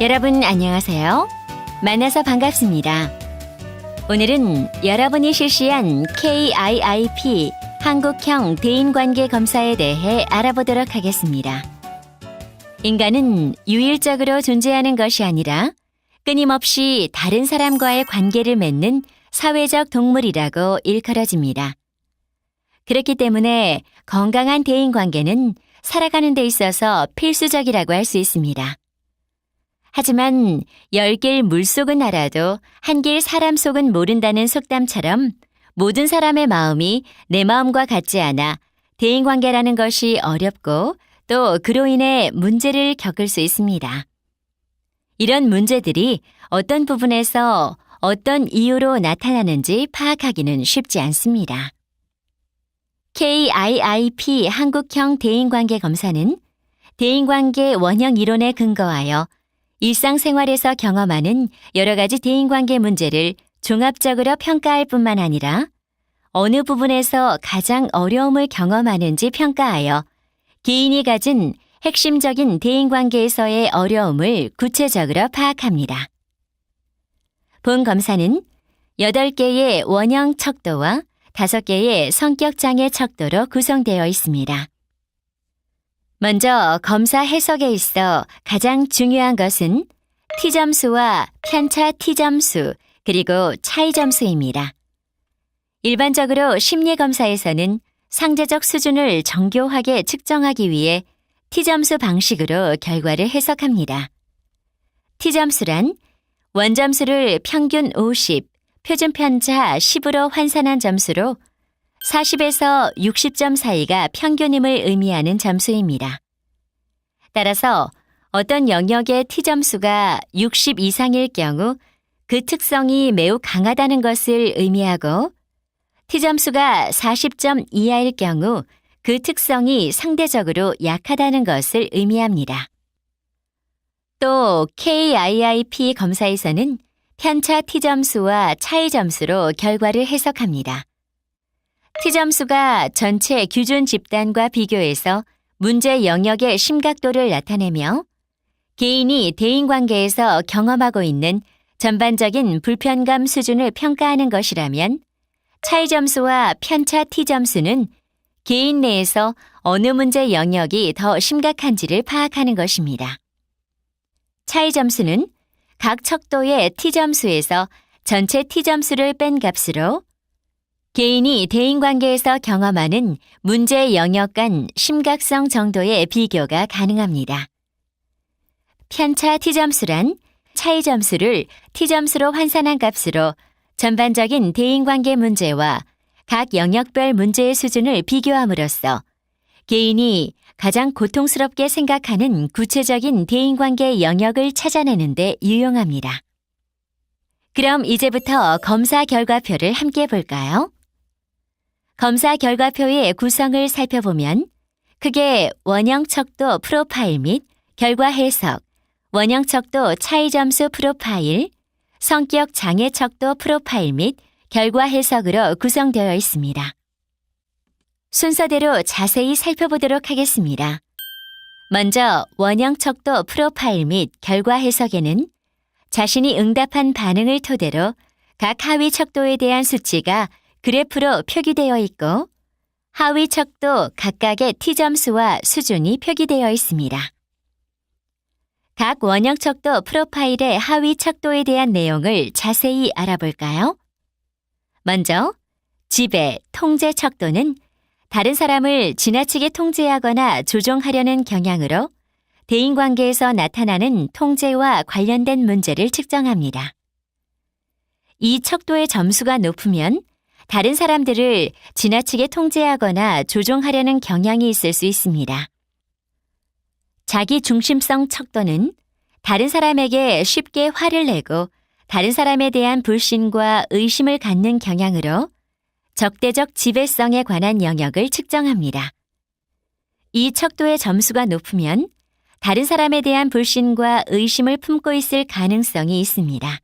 여러분 안녕하세요. 만나서 반갑습니다. 오늘은 여러분이 실시한 KIIP 한국형 대인관계 검사에 대해 알아보도록 하겠습니다. 인간은 유일적으로 존재하는 것이 아니라 끊임없이 다른 사람과의 관계를 맺는 사회적 동물이라고 일컬어집니다. 그렇기 때문에 건강한 대인 관계는 살아가는 데 있어서 필수적이라고 할 수 있습니다. 하지만 열 길 물속은 알아도 한 길 사람 속은 모른다는 속담처럼 모든 사람의 마음이 내 마음과 같지 않아 대인관계라는 것이 어렵고 또 그로 인해 문제를 겪을 수 있습니다. 이런 문제들이 어떤 부분에서 어떤 이유로 나타나는지 파악하기는 쉽지 않습니다. KIIP 한국형 대인관계 검사는 대인관계 원형 이론에 근거하여 일상생활에서 경험하는 여러 가지 대인관계 문제를 종합적으로 평가할 뿐만 아니라 어느 부분에서 가장 어려움을 경험하는지 평가하여 개인이 가진 핵심적인 대인관계에서의 어려움을 구체적으로 파악합니다. 본 검사는 8개의 원형 척도와 5개의 성격장애 척도로 구성되어 있습니다. 먼저 검사 해석에 있어 가장 중요한 것은 T점수와 편차 T점수 그리고 차이 점수입니다. 일반적으로 심리검사에서는 상대적 수준을 정교하게 측정하기 위해 T점수 방식으로 결과를 해석합니다. T점수란 원점수를 평균 50, 표준 편차 10으로 환산한 점수로 40에서 60점 사이가 평균임을 의미하는 점수입니다. 따라서 어떤 영역의 T점수가 60 이상일 경우 그 특성이 매우 강하다는 것을 의미하고 T점수가 40점 이하일 경우 그 특성이 상대적으로 약하다는 것을 의미합니다. 또 KIIP 검사에서는 편차 T점수와 차이 점수로 결과를 해석합니다. T점수가 전체 규준 집단과 비교해서 문제 영역의 심각도를 나타내며 개인이 대인관계에서 경험하고 있는 전반적인 불편감 수준을 평가하는 것이라면 차이 점수와 편차 T점수는 개인 내에서 어느 문제 영역이 더 심각한지를 파악하는 것입니다. 차이 점수는 각 척도의 T점수에서 전체 T점수를 뺀 값으로 개인이 대인관계에서 경험하는 문제 영역 간 심각성 정도의 비교가 가능합니다. 편차 T점수란 차이 점수를 T점수로 환산한 값으로 전반적인 대인관계 문제와 각 영역별 문제의 수준을 비교함으로써 개인이 가장 고통스럽게 생각하는 구체적인 대인관계 영역을 찾아내는 데 유용합니다. 그럼 이제부터 검사 결과표를 함께 볼까요? 검사 결과표의 구성을 살펴보면 크게 원형 척도 프로파일 및 결과 해석, 원형 척도 차이 점수 프로파일, 성격 장애 척도 프로파일 및 결과 해석으로 구성되어 있습니다. 순서대로 자세히 살펴보도록 하겠습니다. 먼저 원형 척도 프로파일 및 결과 해석에는 자신이 응답한 반응을 토대로 각 하위 척도에 대한 수치가 그래프로 표기되어 있고 하위 척도 각각의 T점수와 수준이 표기되어 있습니다. 각 원형 척도 프로파일의 하위 척도에 대한 내용을 자세히 알아볼까요? 먼저 지배, 통제 척도는 다른 사람을 지나치게 통제하거나 조종하려는 경향으로 대인관계에서 나타나는 통제와 관련된 문제를 측정합니다. 이 척도의 점수가 높으면 다른 사람들을 지나치게 통제하거나 조종하려는 경향이 있을 수 있습니다. 자기 중심성 척도는 다른 사람에게 쉽게 화를 내고 다른 사람에 대한 불신과 의심을 갖는 경향으로 적대적 지배성에 관한 영역을 측정합니다. 이 척도의 점수가 높으면 다른 사람에 대한 불신과 의심을 품고 있을 가능성이 있습니다.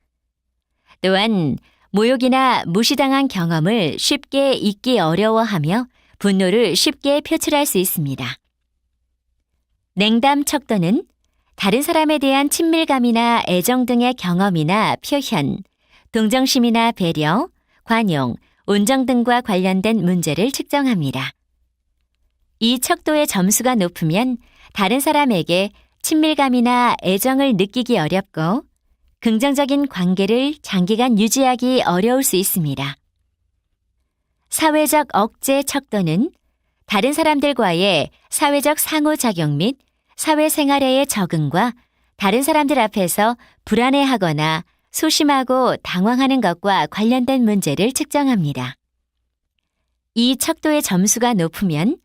또한 모욕이나 무시당한 경험을 쉽게 잊기 어려워하며 분노를 쉽게 표출할 수 있습니다. 냉담 척도는 다른 사람에 대한 친밀감이나 애정 등의 경험이나 표현, 동정심이나 배려, 관용, 온정 등과 관련된 문제를 측정합니다. 이 척도의 점수가 높으면 다른 사람에게 친밀감이나 애정을 느끼기 어렵고 긍정적인 관계를 장기간 유지하기 어려울 수 있습니다. 사회적 억제 척도는 다른 사람들과의 사회적 상호작용 및 사회생활에의 적응과 다른 사람들 앞에서 불안해하거나 소심하고 당황하는 것과 관련된 문제를 측정합니다. 이 척도의 점수가 높으면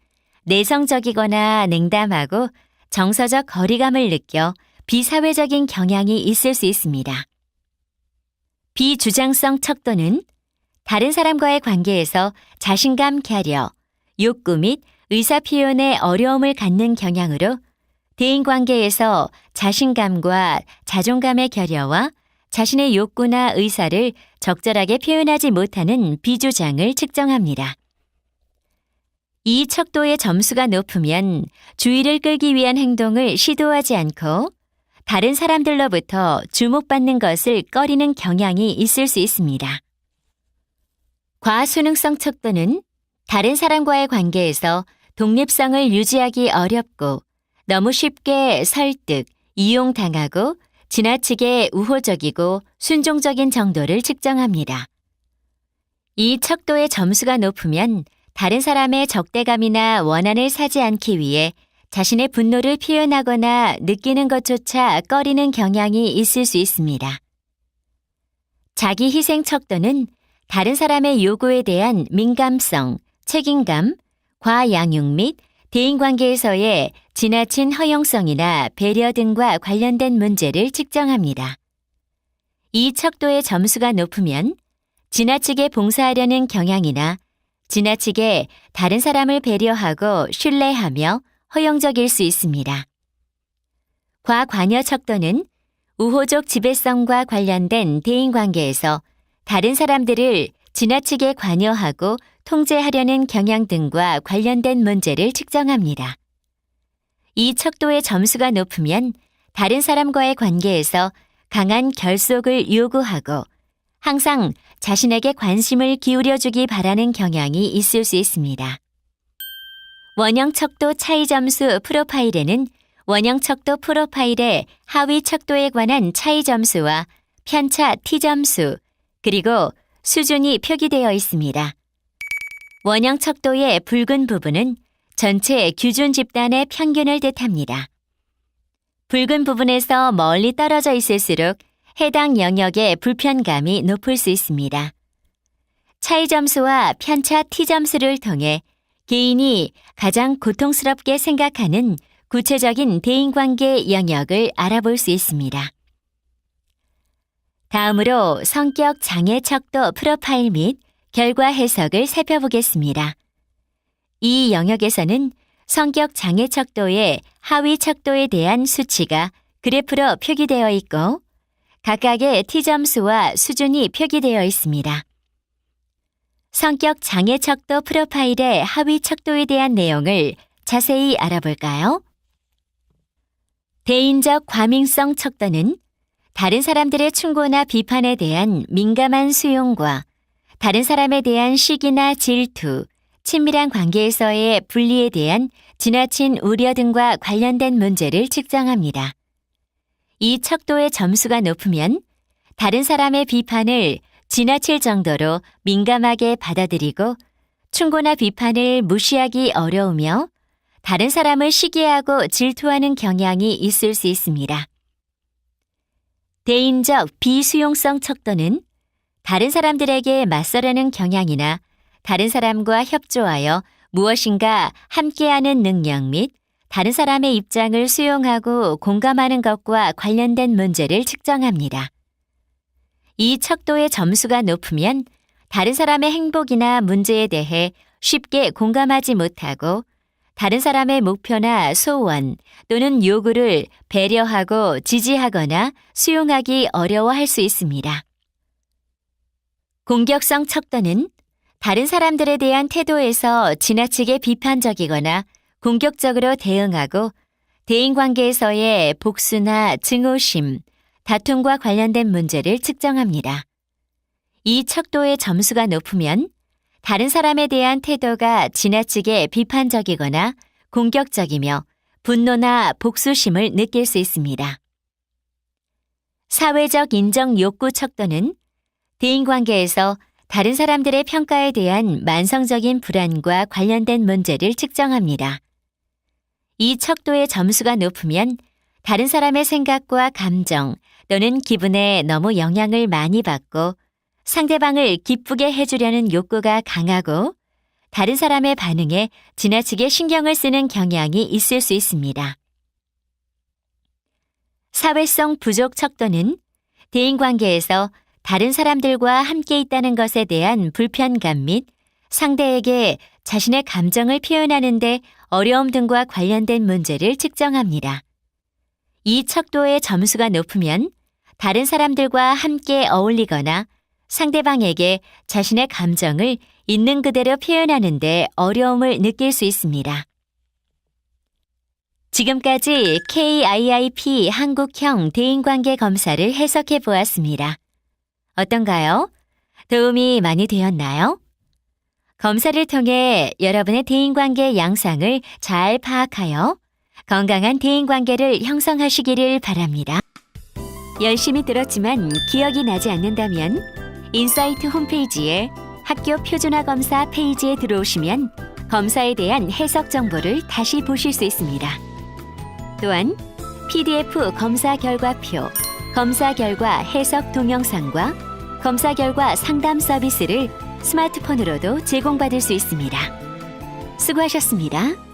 내성적이거나 냉담하고 정서적 거리감을 느껴 비사회적인 경향이 있을 수 있습니다. 비주장성 척도는 다른 사람과의 관계에서 자신감 갸려, 욕구 및 의사 표현에 어려움을 갖는 경향으로 대인 관계에서 자신감과 자존감의 결여와 자신의 욕구나 의사를 적절하게 표현하지 못하는 비주장을 측정합니다. 이 척도의 점수가 높으면 주의를 끌기 위한 행동을 시도하지 않고 다른 사람들로부터 주목받는 것을 꺼리는 경향이 있을 수 있습니다. 과수능성 척도는 다른 사람과의 관계에서 독립성을 유지하기 어렵고 너무 쉽게 설득, 이용당하고 지나치게 우호적이고 순종적인 정도를 측정합니다. 이 척도의 점수가 높으면 다른 사람의 적대감이나 원한을 사지 않기 위해 자신의 분노를 표현하거나 느끼는 것조차 꺼리는 경향이 있을 수 있습니다. 자기 희생 척도는 다른 사람의 요구에 대한 민감성, 책임감, 과양육 및 대인관계에서의 지나친 허용성이나 배려 등과 관련된 문제를 측정합니다. 이 척도의 점수가 높으면 지나치게 봉사하려는 경향이나 지나치게 다른 사람을 배려하고 신뢰하며 허용적일 수 있습니다. 과관여 척도는 우호적 지배성과 관련된 대인관계에서 다른 사람들을 지나치게 관여하고 통제하려는 경향 등과 관련된 문제를 측정합니다. 이 척도의 점수가 높으면 다른 사람과의 관계에서 강한 결속을 요구하고 항상 자신에게 관심을 기울여주기 바라는 경향이 있을 수 있습니다. 원형 척도 차이 점수 프로파일에는 원형 척도 프로파일의 하위 척도에 관한 차이 점수와 편차 T 점수, 그리고 수준이 표기되어 있습니다. 원형 척도의 붉은 부분은 전체 규준 집단의 평균을 뜻합니다. 붉은 부분에서 멀리 떨어져 있을수록 해당 영역의 불편감이 높을 수 있습니다. 차이 점수와 편차 T 점수를 통해 개인이 가장 고통스럽게 생각하는 구체적인 대인관계 영역을 알아볼 수 있습니다. 다음으로 성격 장애 척도 프로파일 및 결과 해석을 살펴보겠습니다. 이 영역에서는 성격 장애 척도의 하위 척도에 대한 수치가 그래프로 표기되어 있고 각각의 T점수와 수준이 표기되어 있습니다. 성격 장애 척도 프로파일의 하위 척도에 대한 내용을 자세히 알아볼까요? 대인적 과민성 척도는 다른 사람들의 충고나 비판에 대한 민감한 수용과 다른 사람에 대한 시기나 질투, 친밀한 관계에서의 분리에 대한 지나친 우려 등과 관련된 문제를 측정합니다. 이 척도의 점수가 높으면 다른 사람의 비판을 지나칠 정도로 민감하게 받아들이고 충고나 비판을 무시하기 어려우며 다른 사람을 시기하고 질투하는 경향이 있을 수 있습니다. 대인적 비수용성 척도는 다른 사람들에게 맞서려는 경향이나 다른 사람과 협조하여 무엇인가 함께하는 능력 및 다른 사람의 입장을 수용하고 공감하는 것과 관련된 문제를 측정합니다. 이 척도의 점수가 높으면 다른 사람의 행복이나 문제에 대해 쉽게 공감하지 못하고 다른 사람의 목표나 소원 또는 요구를 배려하고 지지하거나 수용하기 어려워할 수 있습니다. 공격성 척도는 다른 사람들에 대한 태도에서 지나치게 비판적이거나 공격적으로 대응하고 대인관계에서의 복수나 증오심, 다툼과 관련된 문제를 측정합니다. 이 척도의 점수가 높으면 다른 사람에 대한 태도가 지나치게 비판적이거나 공격적이며 분노나 복수심을 느낄 수 있습니다. 사회적 인정 욕구 척도는 대인 관계에서 다른 사람들의 평가에 대한 만성적인 불안과 관련된 문제를 측정합니다. 이 척도의 점수가 높으면 다른 사람의 생각과 감정 또는 기분에 너무 영향을 많이 받고 상대방을 기쁘게 해주려는 욕구가 강하고 다른 사람의 반응에 지나치게 신경을 쓰는 경향이 있을 수 있습니다. 사회성 부족 척도는 대인 관계에서 다른 사람들과 함께 있다는 것에 대한 불편감 및 상대에게 자신의 감정을 표현하는데 어려움 등과 관련된 문제를 측정합니다. 이 척도의 점수가 높으면 다른 사람들과 함께 어울리거나 상대방에게 자신의 감정을 있는 그대로 표현하는데 어려움을 느낄 수 있습니다. 지금까지 KIIP 한국형 대인관계 검사를 해석해 보았습니다. 어떤가요? 도움이 많이 되었나요? 검사를 통해 여러분의 대인관계 양상을 잘 파악하여 건강한 대인 관계를 형성하시기를 바랍니다. 열심히 들었지만 기억이 나지 않는다면 인사이트 홈페이지에 학교 표준화 검사 페이지에 들어오시면 검사에 대한 해석 정보를 다시 보실 수 있습니다. 또한 PDF 검사 결과표, 검사 결과 해석 동영상과 검사 결과 상담 서비스를 스마트폰으로도 제공받을 수 있습니다. 수고하셨습니다.